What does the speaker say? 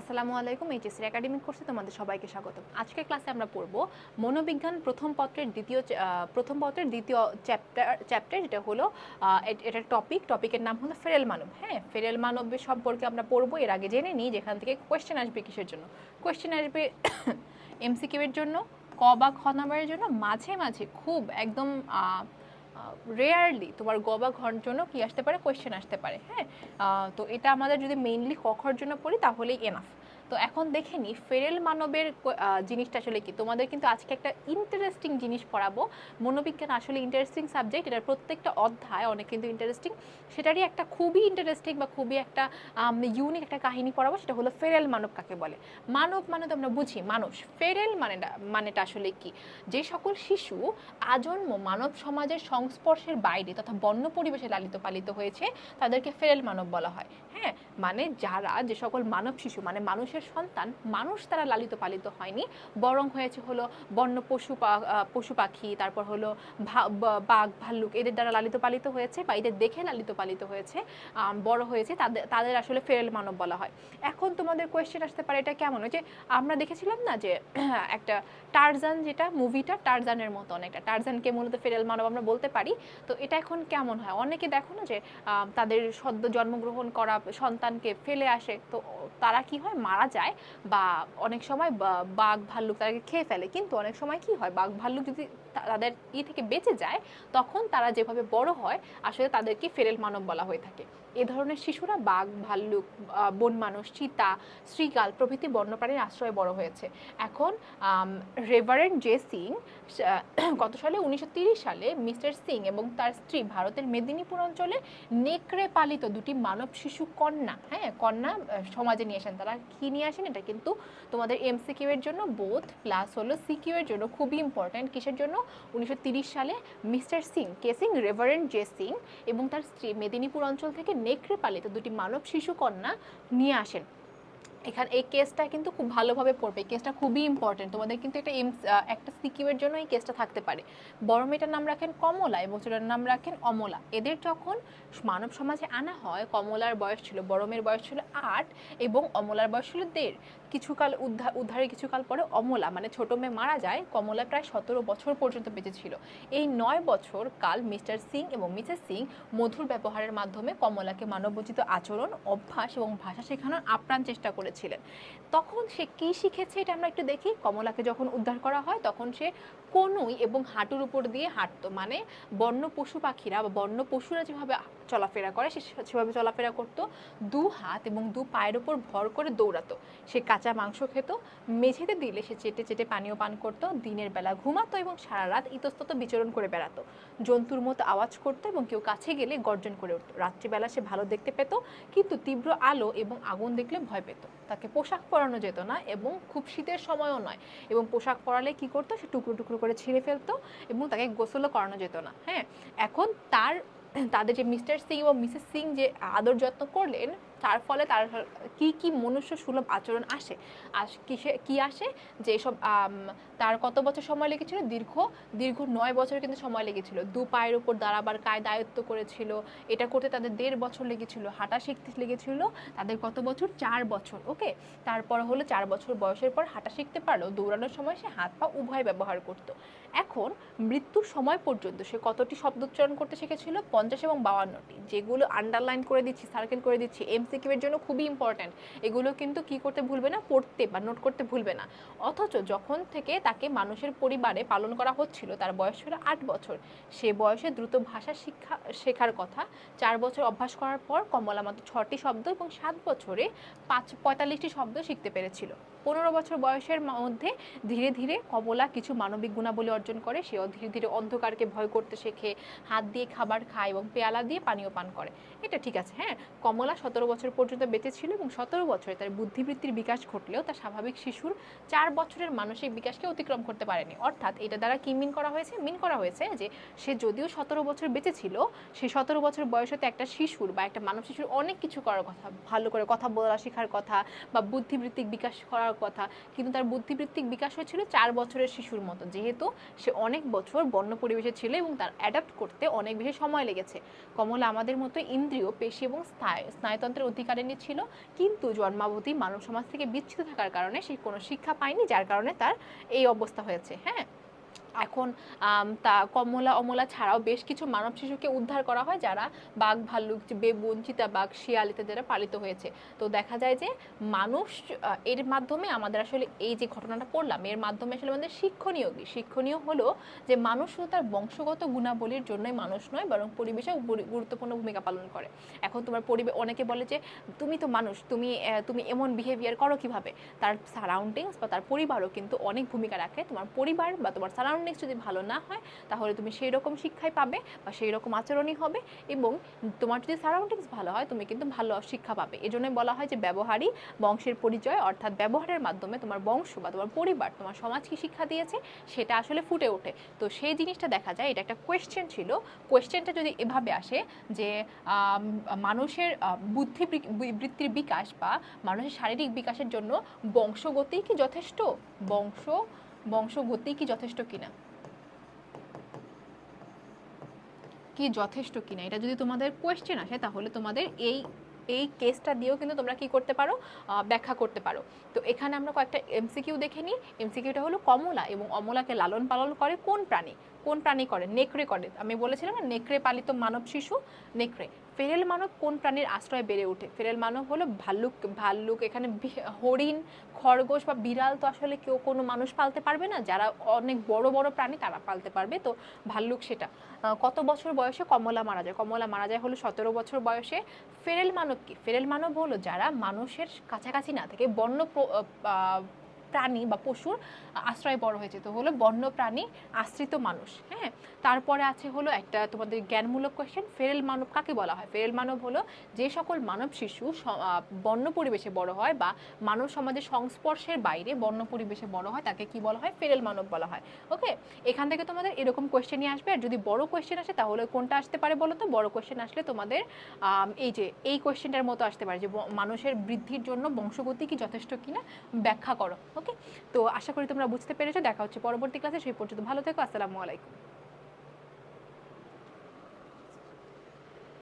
আসসালামু আলাইকুম HSC academic কোর্সে তোমাদের সবাইকে স্বাগতম। আজকের ক্লাসে আমরা পড়ব মনোবিজ্ঞান প্রথম পত্রের দ্বিতীয় প্রথম পত্রের দ্বিতীয় চ্যাপ্টার চ্যাপ্টার যেটা হলো এটার টপিক টপিকের নাম হলো ফেরেল মানব হ্যাঁ? ফেরেল মানবের সম্পর্কে আমরা পড়ব, এর আগে জেনে নিই যেখান থেকে কোয়েশ্চেন আসবে কিসের জন্য। কোয়েশ্চেন আসবে এমসিকিউ এর জন্য, ক বা খ জন্য, মাঝে মাঝে খুব একদম রেয়ারলি তোমার গ বা ঘর জন্য কি আসতে পারে? কোয়েশ্চেন আসতে পারে হ্যাঁ? তো এটা আমাদের যদি মেইনলি কখর জন্য পড়ি, তাহলেই এনাফ তো এখন দেখে নিই ফেরেল মানবের জিনিসটা আসলে কি? তোমাদের কিন্তু আজকে একটা ইন্টারেস্টিং জিনিস পড়াবো। মনোবিজ্ঞান আসলে ইন্টারেস্টিং সাবজেক্ট এটার প্রত্যেকটা অধ্যায় অনেক কিন্তু ইন্টারেস্টিং সেটারই একটা খুবই ইন্টারেস্টিং বা খুবই একটা ইউনিক একটা কাহিনী পড়াবো, সেটা হলো ফেরেল মানব কাকে বলে? মানব মানে তো আমরা বুঝি, মানুষ। ফেরেল মানেটা মানেটা আসলে কি? যে সকল শিশু আজন্ম মানব সমাজের সংস্পর্শের বাইরে তথা বন্য পরিবেশে লালিত পালিত হয়েছে, তাদেরকে ফেরেল মানব বলা হয়। হ্যাঁ মানে যারা যে সকল মানব শিশু মানে মানুষের সন্তান, মানুষ তারা লালিত পালিত হয়নি। বরং হয়েছে হলো বন্য পশু পশু পাখি, তারপর হলো বাঘ, ভাল্লুক এদের দ্বারা লালিত পালিত হয়েছে বা এদের দেখে লালিত পালিত হয়েছে। বড় হয়েছে তাদের তাদের আসলে ফেরেল মানব বলা হয়। এখন তোমাদের কোয়েশ্চেন আসতে পারে, এটা কেমন? যে আমরা দেখেছিলাম না যে, একটা টারজান যেটা মুভিটা টারজানের মতো অনেকটা টারজানকে মূলত ফেরেল মানব আমরা বলতে পারি। তো এটা এখন কেমন হয়? অনেকে দেখো না যে তাদের সদ্য জন্মগ্রহণ করা সন্তানকে ফেলে আসে। তো তারা কি হয়? মারা যায় বা অনেক সময় বাঘ ভাল্লুক তাদেরকে খেয়ে ফেলে। কিন্তু অনেক সময় কি হয়? বাঘ ভাল্লুক যদি তাদের ই থেকে বেঁচে যায়, তখন তারা যেভাবে বড় হয়, আসলে তাদেরকে ফেরেল মানব বলা হয়ে থাকে। এ ধরনের শিশুরা বাঘ, ভাল্লুক বন মানুষ, চিতা শ্রীকাল প্রভৃতি বন্যপ্রাণীর আশ্রয়ে বড় হয়েছে। এখন রেভারেন্ড জে সিং গত সালে উনিশশো সালে মিস্টার সিং এবং তার স্ত্রী ভারতের মেদিনীপুর অঞ্চলে নেকড়ে পালিত দুটি মানব শিশু কন্যা হ্যাঁ কন্যা সমাজে নিয়ে আসেন তারা কী নিয়ে আসেন, এটা কিন্তু তোমাদের এমসিকিউ এর জন্য বোধ প্লাস হলো সিকিউ এর জন্য খুবই ইম্পর্ট্যান্ট কিসের জন্য? উনিশশো সালে mister Singh, K Singh? Reverend J Singh এবং তার স্ত্রী মেদিনীপুর অঞ্চল থেকে নেকড়ে পালিত দুটি মানব শিশু কন্যা নিয়ে আসেন। এখানে, এই কেসটা কিন্তু খুব ভালোভাবে পড়বে। এই কেসটা খুবই ইম্পর্টেন্ট তোমাদের কিন্তু এটা একটা সিকিউর জন্য এই কেসটা থাকতে পারে। বড় মেয়েটার নাম রাখেন কমলা এবং ছোটার নাম রাখেন অমলা। এদের যখন মানব সমাজে আনা হয়, কমলার বয়স ছিল, বড় মেয়ের বয়স ছিল আট এবং অমলার বয়স ছিল দেড়। কিছুকাল উদ্ধার উদ্ধারের কিছুকাল পরে অমলা মানে ছোট মেয়ে মারা যায়, কমলা প্রায় সতেরো বছর পর্যন্ত বেঁচে ছিল। এই নয় বছর কাল মিস্টার সিং এবং মিসেস সিং মধুর ব্যবহারের মাধ্যমে কমলাকে মানবোচিত আচরণ, অভ্যাস এবং ভাষা শেখানোর আপ্রাণ চেষ্টা করেছিলেন। তখন সে কি শিখেছে এটা আমরা একটু দেখি। কমলাকে যখন উদ্ধার করা হয়, তখন সে কনুই এবং হাঁটুর উপর দিয়ে হাঁটতো। মানে বন্য পশু পাখিরা বা বন্য পশুরা যেভাবে চলাফেরা করে, সে সেভাবে চলাফেরা করতো। দু হাত এবং দু পায়ের উপর ভর করে দৌড়াতো। সে কাঁচা মাংস খেত, মেঝেতে দিলে সে চেটে চেটে পানীয় পান করতো, দিনের বেলা ঘুমাতো এবং সারা রাত ইতস্তত বিচরণ করে বেড়াতো। জন্তুর মতো আওয়াজ করতো এবং কেউ কাছে গেলে গর্জন করে উঠতো। রাত্রিবেলা সে ভালো দেখতে পেত, কিন্তু তীব্র আলো এবং আগুন দেখলে ভয় পেত। তাকে পোশাক পরানো যেত না এবং খুব শীতের সময়ও নয়। এবং পোশাক পরালে কি করতো? সে টুকরো টুকরো করে ছিঁড়ে ফেলতো এবং তাকে গোসলও করানো যেত না। হ্যাঁ এখন তার তাদের যে মিস্টার সিং এবং মিসেস সিং যে আদর যত্ন করলেন তার ফলে তার কি কি মনুষ্য সুলভ আচরণ আসে? আস কিসে কি আসে? যে আম, তার কত বছর সময় লেগেছিল? দীর্ঘ দীর্ঘ নয় বছর কিন্তু সময় লেগেছিল। দু পায়ের উপর দাঁড়াবার কায় দায়িত্ব করেছিল। এটা করতে তাদের দেড় বছর লেগেছিল। হাঁটা শিখতে লেগেছিল। তাদের কত বছর? চার বছর ওকে তারপর হলো চার বছর বয়সের পর হাঁটা শিখতে পারল। দৌড়ানোর সময় সে হাত পা উভয় ব্যবহার করতো। এখন মৃত্যুর সময় পর্যন্ত সে কতটি শব্দ উচ্চারণ করতে শিখেছিল? পঞ্চাশ এবং বাউান্নটি। যেগুলো আন্ডারলাইন করে দিচ্ছি সার্কেল করে দিচ্ছি এমসিকিউ এর জন্য খুবই ইম্পর্ট্যান্ট এগুলো কিন্তু কি করতে ভুলবে না, পড়তে বা নোট করতে ভুলবে না। অথচ যখন থেকে তাকে মানুষের পরিবারে পালন করা হচ্ছিল, তার বয়স ছিল আট বছর। সে বয়সে দ্রুত ভাষা শিক্ষা, শেখার কথা। চার বছর অভ্যাস করার পর কমলা মাত্র ছটি শব্দ এবং সাত বছরে পাঁচ, পঁয়তাল্লিশটি শব্দ শিখতে পেরেছিল। পনেরো বছর বয়সের মধ্যে ধীরে ধীরে কমলা কিছু মানবিক গুণাবলী অর্জন করে। সেও ধীরে ধীরে অন্ধকারকে ভয় করতে শেখে। হাত দিয়ে খাবার খায় এবং পেয়ালা দিয়ে পানীয় পান করে। এটা ঠিক আছে হ্যাঁ? কমলা সতেরো বছর পর্যন্ত বেঁচে ছিল এবং সতেরো বছরে তার বুদ্ধিবৃত্তির বিকাশ ঘটলেও তার স্বাভাবিক শিশুর চার বছরের মানসিক বিকাশকে অতিক্রম করতে পারেনি। অর্থাৎ এটা দ্বারা কি মিন করা হয়েছে? মিন করা হয়েছে যে সে যদিও সতেরো বছর বেঁচে ছিল, সে সতেরো বছর বয়সে একটা শিশুর বা একটা মানব শিশুর অনেক কিছু করার কথা, ভালো করে কথা বলা শেখার কথা বা বুদ্ধিবৃত্তিক বিকাশ করার কথা। কিন্তু তার বুদ্ধিবৃত্তিক বিকাশ হয়েছিল চার বছরের শিশুর মতো। যেহেতু সে অনেক বছর বন্য পরিবেশে ছিল এবং তার অ্যাডাপ্ট করতে অনেক বেশি সময় লেগেছে। কমলা আমাদের মতো ইন্দ্রিয়, পেশি এবং স্নায়ু স্নায়ুতন্ত্রের অধিকারিণী ছিল। কিন্তু জন্মাবধি মানব সমাজ থেকে বিচ্ছিন্ন থাকার কারণে সে কোনো শিক্ষা পায়নি, যার কারণে তার এই অবস্থা হয়েছে। হ্যাঁ? এখন তা কমলা অমলা ছাড়াও বেশ কিছু মানব শিশুকে উদ্ধার করা হয় যারা বাঘ, ভাল্লুক বেবুন, চিতাবাঘ, শিয়াল ইত্যাদি দ্বারা পালিত হয়েছে। তো দেখা যায় যে মানুষ এর মাধ্যমে আমাদের আসলে এই যে ঘটনাটা পড়লাম, এর মাধ্যমে আসলে আমাদের শিক্ষণীয় কি? শিক্ষণীয় হলো যে মানুষ শুধু তার বংশগত গুণাবলীর জন্যই মানুষ নয়, বরং পরিবেশে গুরু- গুরুত্বপূর্ণ ভূমিকা পালন করে। এখন তোমার পরিবেশ অনেকে বলে যে তুমি তো মানুষ, তুমি তুমি এমন বিহেভিয়ার করো কীভাবে? তার সারাউন্ডিংস বা তার পরিবারও কিন্তু অনেক ভূমিকা রাখে। তোমার পরিবার বা তোমার সারাউন্ডিংস যদি ভালো না হয়, তাহলে তুমি সেই রকম শিক্ষাই পাবে বা সেই রকম আচরণই হবে এবং তোমার যদি সারাউন্ডিংস ভালো হয়, তুমি কিন্তু ভালো শিক্ষা পাবে। এজন্যই বলা হয় যে ব্যবহারই বংশের পরিচয়, অর্থাৎ ব্যবহারের মাধ্যমে তোমার বংশ বা তোমার পরিবার, তোমার সমাজ কি শিক্ষা দিয়েছে, সেটা আসলে ফুটে ওঠে। তো সেই জিনিসটা দেখা যায়, এটা একটা কোয়েশ্চেন ছিল। কোয়েশ্চেনটা যদি এভাবে আসে যে মানুষের বুদ্ধি বৃত্তির বিকাশ বা মানুষের শারীরিক বিকাশের জন্য বংশগতি কি যথেষ্ট? বংশ বংশগতি কি যথেষ্ট কিনা? কি যথেষ্ট কিনা? এটা যদি তোমাদের কোয়েশ্চেন আসে, তাহলে তোমাদের এই এই কেসটা দিয়েও কিন্তু তোমরা কি করতে পারো? ব্যাখ্যা করতে পারো। তো এখানে আমরা কয়েকটা এমসিকিউ দেখে নিই। এমসিকিউটা হলো কমলা এবং অমলাকে লালন পালন করে কোন প্রাণী? কোন প্রাণী করে? নেকড়ে করে। আমি বলেছিলাম না, নেকড়ে পালিত মানব শিশু, নেকড়ে। ফেরেল মানব কোন প্রাণীর আশ্রয় বেড়ে ওঠে? ফেরেল মানব হলো ভাল্লুক ভাল্লুক, এখানে হরিণ, খরগোশ বা বিড়াল তো আসলে কেউ কোনো মানুষ পালতে পারবে না। যারা অনেক বড় বড় প্রাণী তারা পালতে পারবে, তো ভাল্লুক সেটা। কত বছর বয়সে কমলা মারা যায়? কমলা মারা যায় হলো সতেরো বছর বয়সে। ফেরেল মানব কি? ফেরেল মানব হলো যারা মানুষের কাছাকাছি না থেকে বন্য প্রাণী বা পশুর আশ্রয় বড় হয়েছে তো হলো বন্য প্রাণী আশ্রিত মানুষ হ্যাঁ? তারপরে আছে হলো একটা তোমাদের জ্ঞানমূলক কোয়েশ্চেন ফেরেল মানব কাকে বলা হয়? ফেরেল মানব হলো যে সকল মানব শিশু বন্য পরিবেশে বড় হয় বা মানব সমাজের সংস্পর্শের বাইরে বন্য পরিবেশে বড় হয়, তাকে কি বলা হয়? ফেরেল মানব বলা হয়। ওকে? এখান থেকে তোমাদের এরকম কোয়েশ্চেনই আসবে। আর যদি বড় কোয়েশ্চেন আসে, তাহলে কোনটা আসতে পারে বলো তো? বড় কোয়েশ্চেন আসলে তোমাদের এই যে, এই কোয়েশ্চেনটার মতো আসতে পারে যে মানুষের বৃদ্ধির জন্য বংশগতি কি যথেষ্ট কিনা ব্যাখ্যা করো। ওকে? তো আশা করি তোমরা বুঝতে পেরেছ। দেখা হচ্ছে পরবর্তী ক্লাসে। সেই পর্যন্ত ভালো থেকো। আসসালামু আলাইকুম।